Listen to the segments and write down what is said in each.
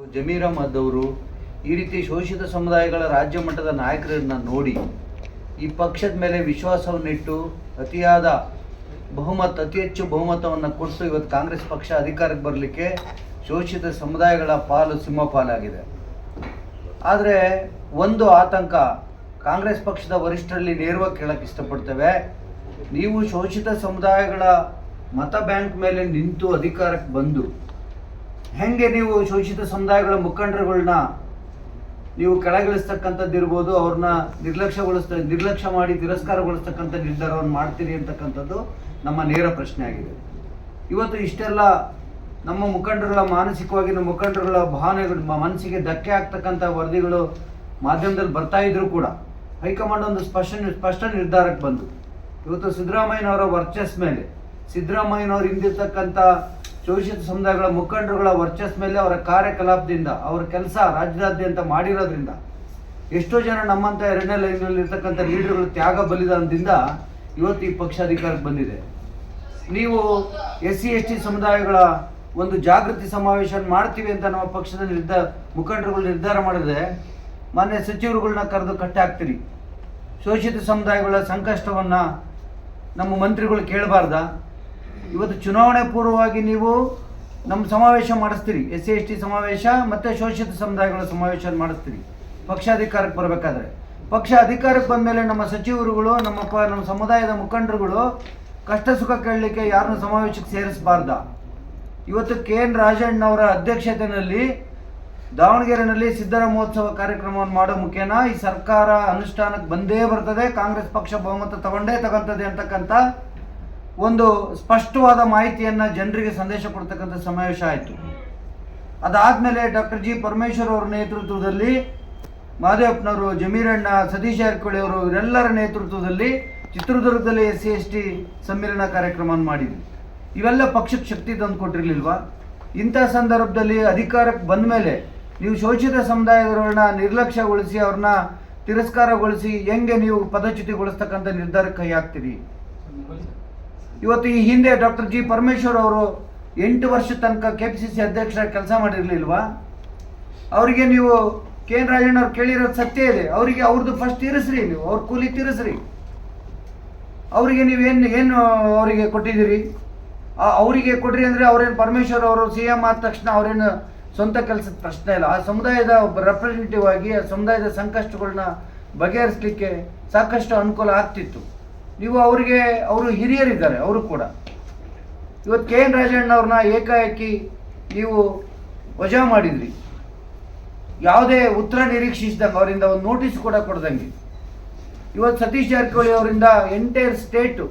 ಜಮೀರ್ ಅಹಮದ್ ಅವರು ಈ ರೀತಿ ಶೋಷಿತ ಸಮುದಾಯಗಳ ರಾಜ್ಯ ಮಟ್ಟದ ನಾಯಕರನ್ನ ನೋಡಿ ಈ ಪಕ್ಷದ ಮೇಲೆ ವಿಶ್ವಾಸವನ್ನಿಟ್ಟು ಅತಿಯಾದ ಬಹುಮತ, ಅತಿ ಹೆಚ್ಚು ಬಹುಮತವನ್ನು ಕೊಟ್ಟು ಇವತ್ತು ಕಾಂಗ್ರೆಸ್ ಪಕ್ಷ ಅಧಿಕಾರಕ್ಕೆ ಬರಲಿಕ್ಕೆ ಶೋಷಿತ ಸಮುದಾಯಗಳ ಪಾಲು ಸಿಂಹಪಾಲಾಗಿದೆ ಆದರೆ ಒಂದು ಆತಂಕ ಕಾಂಗ್ರೆಸ್ ಪಕ್ಷದ ವರಿಷ್ಠರಲ್ಲಿ ನೇರವಾಗಿ ಕೇಳಕ್ಕೆ ಇಷ್ಟಪಡ್ತೇವೆ. ನೀವು ಶೋಷಿತ ಸಮುದಾಯಗಳ ಮತ ಬ್ಯಾಂಕ್ ಮೇಲೆ ನಿಂತು ಅಧಿಕಾರಕ್ಕೆ ಬಂದು ಹೆಂಗೆ ನೀವು ಶೋಷಿತ ಸಮುದಾಯಗಳ ಮುಖಂಡರುಗಳನ್ನ ನೀವು ಕೆಳಗಿಳಿಸ್ತಕ್ಕಂಥದ್ದು ಇರ್ಬೋದು ಅವ್ರನ್ನ ನಿರ್ಲಕ್ಷ್ಯಗೊಳಿಸ್ತ, ನಿರ್ಲಕ್ಷ್ಯ ಮಾಡಿ ತಿರಸ್ಕಾರಗೊಳಿಸ್ತಕ್ಕಂಥ ನಿರ್ಧಾರವನ್ನು ಮಾಡ್ತೀರಿ ಅಂತಕ್ಕಂಥದ್ದು ನಮ್ಮ ನೇರ ಪ್ರಶ್ನೆ ಆಗಿದೆ. ಇವತ್ತು ಇಷ್ಟೆಲ್ಲ ನಮ್ಮ ಮುಖಂಡರುಗಳ ಮಾನಸಿಕವಾಗಿ, ನಮ್ಮ ಮುಖಂಡರುಗಳ ಭಾವನೆಗಳು ಮನಸ್ಸಿಗೆ ಧಕ್ಕೆ ಆಗ್ತಕ್ಕಂಥ ವರದಿಗಳು ಮಾಧ್ಯಮದಲ್ಲಿ ಬರ್ತಾ ಇದ್ರು ಕೂಡ ಹೈಕಮಾಂಡ್ ಒಂದು ಸ್ಪಷ್ಟ ಸ್ಪಷ್ಟ ನಿರ್ಧಾರಕ್ಕೆ ಬಂತು. ಇವತ್ತು ಸಿದ್ದರಾಮಯ್ಯನವರ ವರ್ಚಸ್ ಮೇಲೆ, ಸಿದ್ದರಾಮಯ್ಯನವರು ಹಿಂದಿರ್ತಕ್ಕಂಥ ಶೋಷಿತ ಸಮುದಾಯಗಳ ಮುಖಂಡರುಗಳ ವರ್ಚಸ್ ಮೇಲೆ ಅವರ ಕಾರ್ಯಕಲಾಪದಿಂದ, ಅವರ ಕೆಲಸ ರಾಜ್ಯದಾದ್ಯಂತ ಮಾಡಿರೋದ್ರಿಂದ, ಎಷ್ಟೋ ಜನ ನಮ್ಮಂಥ ಎರಡನೇ ಲೈನ್ನಲ್ಲಿ ಇರ್ತಕ್ಕಂಥ ಲೀಡರ್ಗಳು ತ್ಯಾಗ ಬಲಿದಾನದಿಂದ ಇವತ್ತು ಈ ಪಕ್ಷ ಅಧಿಕಾರಕ್ಕೆ ಬಂದಿದೆ. ನೀವು ಎಸ್ ಸಿ ಎಸ್ ಟಿ ಸಮುದಾಯಗಳ ಒಂದು ಜಾಗೃತಿ ಸಮಾವೇಶ ಮಾಡ್ತೀವಿ ಅಂತ ನಮ್ಮ ಪಕ್ಷದ ನಿರ್ಧಾರ ಮುಖಂಡರುಗಳು ನಿರ್ಧಾರ ಮಾಡಿದ್ರೆ ಮಾನ್ಯ ಸಚಿವರುಗಳನ್ನ ಕರೆದು ಕಟ್ಟೆ ಹಾಕ್ತೀರಿ ಶೋಷಿತ ಸಮುದಾಯಗಳ ಸಂಕಷ್ಟವನ್ನು ನಮ್ಮ ಮಂತ್ರಿಗಳು ಕೇಳಬಾರ್ದ? ಇವತ್ತು ಚುನಾವಣೆ ಪೂರ್ವವಾಗಿ ನೀವು ನಮ್ಮ ಸಮಾವೇಶ ಮಾಡಿಸ್ತೀರಿ. ಎಸ್ ಸಿ, ಎಸ್ ಟಿ ಸಮಾವೇಶ ಮತ್ತು ಶೋಷಿತ ಸಮುದಾಯಗಳ ಸಮಾವೇಶ ಮಾಡಿಸ್ತೀರಿ. ಪಕ್ಷ ಅಧಿಕಾರಕ್ಕೆ ಬರಬೇಕಾದ್ರೆ. ಪಕ್ಷ ಅಧಿಕಾರಕ್ಕೆ ಬಂದ ಮೇಲೆ ನಮ್ಮ ಸಚಿವರುಗಳು, ನಮ್ಮ ಪ, ನಮ್ಮ ಸಮುದಾಯದ ಮುಖಂಡರುಗಳು ಕಷ್ಟ ಸುಖ ಕೇಳಲಿಕ್ಕೆ ಯಾರನ್ನು ಸಮಾವೇಶಕ್ಕೆ ಸೇರಿಸಬಾರ್ದ. ಇವತ್ತು ಕೆ ಎನ್ ರಾಜಣ್ಣವರ ಅಧ್ಯಕ್ಷತೆಯಲ್ಲಿ ದಾವಣಗೆರೆಯಲ್ಲಿ ಸಿದ್ದರ ಮಹೋತ್ಸವ ಕಾರ್ಯಕ್ರಮವನ್ನು ಮಾಡೋ ಮುಖೇನ ಈ ಸರ್ಕಾರ ಅನುಷ್ಠಾನಕ್ಕೆ ಬಂದೇ ಬರ್ತದೆ. ಕಾಂಗ್ರೆಸ್ ಪಕ್ಷ ಬಹುಮತ ತಗೊಂಡೇ ತಗೊಂತದೆ ಅಂತಕ್ಕಂಥ ಒಂದು ಸ್ಪಷ್ಟವಾದ ಮಾಹಿತಿಯನ್ನು ಜನರಿಗೆ ಸಂದೇಶ ಕೊಡ್ತಕ್ಕಂಥ ಸಮಾವೇಶ ಆಯಿತು. ಅದಾದಮೇಲೆ ಡಾಕ್ಟರ್ ಜಿ ಪರಮೇಶ್ವರ್ ಅವರ ನೇತೃತ್ವದಲ್ಲಿ ಮಹದೇವಪ್ಪನವರು ಜಮೀರಣ್ಣ ಸತೀಶ್ ಜಾರಕಿಹೊಳಿ ಅವರು, ಇವರೆಲ್ಲರ ನೇತೃತ್ವದಲ್ಲಿ ಚಿತ್ರದುರ್ಗದಲ್ಲಿ ಎಸ್ ಸಿ ಎಸ್ ಟಿ ಸಮ್ಮೇಳನ ಕಾರ್ಯಕ್ರಮವನ್ನು ಮಾಡಿದ್ವಿ. ಇವೆಲ್ಲ ಪಕ್ಷಕ್ಕೆ ಶಕ್ತಿ ತಂದು ಕೊಟ್ಟಿರಲಿಲ್ವಾ? ಇಂಥ ಸಂದರ್ಭದಲ್ಲಿ ಅಧಿಕಾರಕ್ಕೆ ಬಂದ ಮೇಲೆ ನೀವು ಶೋಷಿತ ಸಮುದಾಯದವರನ್ನ ನಿರ್ಲಕ್ಷ್ಯಗೊಳಿಸಿ ಅವ್ರನ್ನ ತಿರಸ್ಕಾರಗೊಳಿಸಿ ಹೆಂಗೆ ನೀವು ಪದಚ್ಯುತಿಗೊಳಿಸ್ತಕ್ಕಂಥ ನಿರ್ಧಾರಕ್ಕೆ ಕೈ ಹಾಕ್ತೀರಿ? ಇವತ್ತು ಈ ಹಿಂದೆ ಡಾಕ್ಟರ್ ಜಿ ಪರಮೇಶ್ವರ್ ಅವರು ಎಂಟು ವರ್ಷ ತನಕ ಕೆ ಪಿ ಸಿ ಸಿ ಕೆಲಸ ಮಾಡಿರಲಿಲ್ವಾ? ಅವರಿಗೆ ನೀವು ಕೆ ಎನ್ ರಾಜಣ್ಣ ಅವ್ರು ಕೇಳಿರೋದು ಸತ್ಯ ಇದೆ. ಅವರಿಗೆ ಅವ್ರದ್ದು ಫಸ್ಟ್ ತೀರಿಸ್ರಿ ನೀವು. ಅವ್ರ ಕೂಲಿ ತೀರಿಸ್ರಿ. ಅವರಿಗೆ ನೀವೇನು ಏನು ಅವರಿಗೆ ಕೊಟ್ಟಿದ್ದೀರಿ? ಅವರಿಗೆ ಕೊಡ್ರಿ ಅಂದರೆ ಅವ್ರೇನು ಪರಮೇಶ್ವರ್ ಅವರು ಸಿ ಎಂ ಆದ ತಕ್ಷಣ ಅವರೇನು ಸ್ವಂತ ಕೆಲಸದ ಪ್ರಶ್ನೆ ಇಲ್ಲ. ಆ ಸಮುದಾಯದ ಒಬ್ಬ ರೆಪ್ರೆಸೆಂಟೇಟಿವ್ ಆಗಿ ಆ ಸಮುದಾಯದ ಸಂಕಷ್ಟಗಳನ್ನ ಬಗೆಹರಿಸಲಿಕ್ಕೆ ಸಾಕಷ್ಟು ಅನುಕೂಲ ಆಗ್ತಿತ್ತು. ನೀವು ಅವರಿಗೆ, ಅವರು ಹಿರಿಯರಿದ್ದಾರೆ, ಅವರು ಕೂಡ. ಇವತ್ತು ಕೆ ಎನ್ ರಾಜಣ್ಣವ್ರನ್ನ ಏಕಾಏಕಿ ನೀವು ವಜಾ ಮಾಡಿದ್ರಿ. ಯಾವುದೇ ಉತ್ತರ ನಿರೀಕ್ಷಿಸಿದಂಗೆ ಅವರಿಂದ ಒಂದು ನೋಟಿಸ್ ಕೂಡ ಕೊಡ್ದಂಗೆ. ಇವತ್ತು ಸತೀಶ್ ಜಾರಕಿಹೊಳಿ ಅವರಿಂದ ಎಂಟೈರ್ ಸ್ಟೇಟು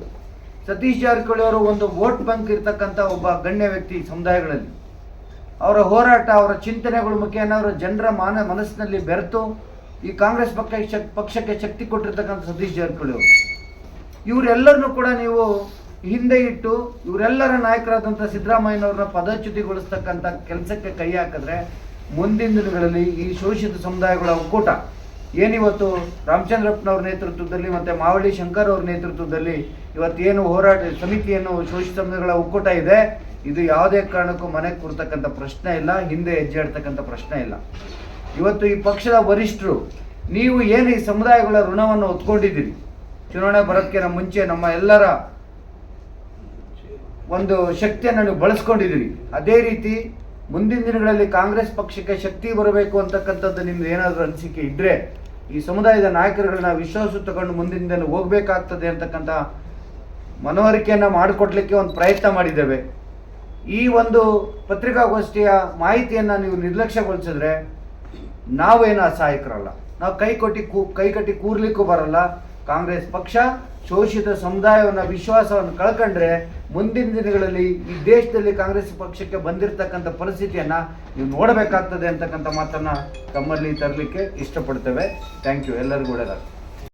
ಸತೀಶ್ ಜಾರಕಿಹೊಳಿ ಅವರು ಒಂದು ವೋಟ್ ಬ್ಯಾಂಕ್ ಇರ್ತಕ್ಕಂಥ ಒಬ್ಬ ಗಣ್ಯ ವ್ಯಕ್ತಿ ಸಮುದಾಯಗಳಲ್ಲಿ. ಅವರ ಹೋರಾಟ, ಅವರ ಚಿಂತನೆಗಳ ಮುಖೇನ ಅವರ ಜನರ ಮಾನ ಮನಸ್ಸಿನಲ್ಲಿ ಬೆರೆತು ಈ ಕಾಂಗ್ರೆಸ್ ಪಕ್ಷ ಪಕ್ಷಕ್ಕೆ ಶಕ್ತಿ ಕೊಟ್ಟಿರ್ತಕ್ಕಂಥ ಸತೀಶ್ ಜಾರಕಿಹೊಳಿ ಅವರು. ಇವರೆಲ್ಲರನ್ನೂ ಕೂಡ ನೀವು ಹಿಂದೆ ಇಟ್ಟು ಇವರೆಲ್ಲರ ನಾಯಕರಾದಂಥ ಸಿದ್ದರಾಮಯ್ಯನವ್ರನ್ನ ಪದಚ್ಯುತಿಗೊಳಿಸ್ತಕ್ಕಂಥ ಕೆಲಸಕ್ಕೆ ಕೈ ಹಾಕಿದ್ರೆ ಮುಂದಿನ ದಿನಗಳಲ್ಲಿ ಈ ಶೋಷಿತ ಸಮುದಾಯಗಳ ಒಕ್ಕೂಟ. ಏನಿವತ್ತು ರಾಮಚಂದ್ರಪ್ಪನವ್ರ ನೇತೃತ್ವದಲ್ಲಿ ಮತ್ತು ಮಾವಳಿ ಶಂಕರ್ ಅವ್ರ ನೇತೃತ್ವದಲ್ಲಿ ಇವತ್ತೇನು ಹೋರಾಟ ಸಮಿತಿಯನ್ನು ಶೋಷಿತ ಸಮುದಾಯಗಳ ಒಕ್ಕೂಟ ಇದೆ, ಇದು ಯಾವುದೇ ಕಾರಣಕ್ಕೂ ಮನೆಗೆ ಕೂರ್ತಕ್ಕಂಥ ಪ್ರಶ್ನೆ ಇಲ್ಲ, ಹಿಂದೆ ಹೆಜ್ಜೆ ಇಡ್ತಕ್ಕಂಥ ಪ್ರಶ್ನೆ ಇಲ್ಲ. ಇವತ್ತು ಈ ಪಕ್ಷದ ವರಿಷ್ಠರು, ನೀವು ಏನು ಈ ಸಮುದಾಯಗಳ ಋಣವನ್ನು ಹೊತ್ಕೊಂಡಿದ್ದೀರಿ? ಚುನಾವಣೆ ಬರೋದಕ್ಕಿಂತ ಮುಂಚೆ ನಮ್ಮ ಎಲ್ಲರ ಒಂದು ಶಕ್ತಿಯನ್ನು ನೀವು ಬಳಸ್ಕೊಂಡಿದ್ದೀರಿ. ಅದೇ ರೀತಿ ಮುಂದಿನ ದಿನಗಳಲ್ಲಿ ಕಾಂಗ್ರೆಸ್ ಪಕ್ಷಕ್ಕೆ ಶಕ್ತಿ ಬರಬೇಕು ಅಂತಕ್ಕಂಥದ್ದು ನಿಮ್ದು ಏನಾದರೂ ಅನಿಸಿಕೆ ಇದ್ದರೆ ಈ ಸಮುದಾಯದ ನಾಯಕರುಗಳನ್ನ ವಿಶ್ವಾಸ ತಗೊಂಡು ಮುಂದಿನ ದಿನ ಹೋಗಬೇಕಾಗ್ತದೆ ಅಂತಕ್ಕಂಥ ಮನವರಿಕೆಯನ್ನು ಮಾಡಿಕೊಡ್ಲಿಕ್ಕೆ ಒಂದು ಪ್ರಯತ್ನ ಮಾಡಿದ್ದೇವೆ. ಈ ಒಂದು ಪತ್ರಿಕಾಗೋಷ್ಠಿಯ ಮಾಹಿತಿಯನ್ನು ನೀವು ನಿರ್ಲಕ್ಷ್ಯಗೊಳಿಸಿದ್ರೆ ನಾವೇನು ಅಸಹಾಯಕರಲ್ಲ. ನಾವು ಕೈ ಕೊಟ್ಟಿ ಕೂ, ಕೈ ಕಟ್ಟಿ ಕೂರ್ಲಿಕ್ಕೂ ಬರಲ್ಲ. ಕಾಂಗ್ರೆಸ್ ಪಕ್ಷ ಶೋಷಿತ ಸಮುದಾಯವನ್ನು ವಿಶ್ವಾಸವನ್ನು ಕಳ್ಕೊಂಡ್ರೆ ಮುಂದಿನ ದಿನಗಳಲ್ಲಿ ಈ ದೇಶದಲ್ಲಿ ಕಾಂಗ್ರೆಸ್ ಪಕ್ಷಕ್ಕೆ ಬಂದಿರತಕ್ಕಂಥ ಪರಿಸ್ಥಿತಿಯನ್ನು ನೀವು ನೋಡಬೇಕಾಗ್ತದೆ ಅಂತಕ್ಕಂಥ ಮಾತನ್ನು ತಮ್ಮಲ್ಲಿ ತರಲಿಕ್ಕೆ ಇಷ್ಟಪಡ್ತೇವೆ. ಥ್ಯಾಂಕ್ ಯು ಎಲ್ಲರಿಗೂ ಒಳ್ಳೆಯದಾಗ್ತದೆ